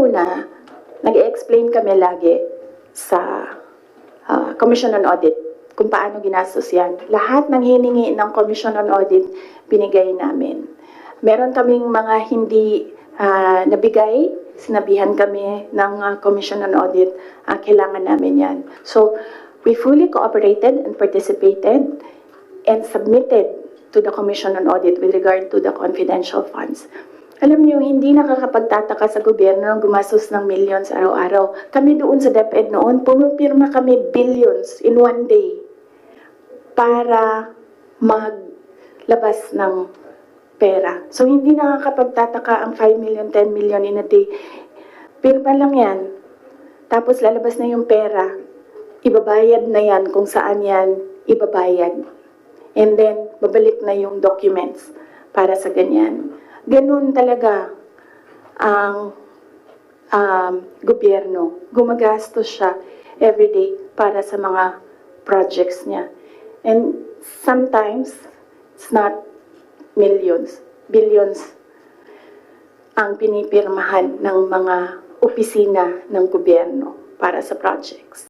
Unang-una, nag-explain kami lagi sa ah, Commission on Audit kung paano ginastos yan. Lahat ng hiningi ng Commission on Audit, binigay namin. Meron kaming mga hindi ah, nabigay, sinabihan kami ng ah, Commission on Audit, ah, kailangan namin yan. So, we fully cooperated and participated and submitted to the Commission on Audit with regard to the confidential funds. Alam niyo, hindi nakakapagtataka sa gobyerno ng gumastos ng millions araw-araw. Kami doon sa DepEd noon, pumipirma kami billions in one day para maglabas ng pera. So, hindi nakakapagtataka ang 5 million, 10 million in a day. Pirma lang yan. Tapos lalabas na yung pera. Ibabayad na yan kung saan yan ibabayad. And then, babalik na yung documents para sa ganyan. Ganun talaga ang um, gobyerno. Gumagastos siya everyday para sa mga projects niya. And sometimes, it's not millions, billions ang pinipirmahan ng mga opisina ng gobyerno para sa projects.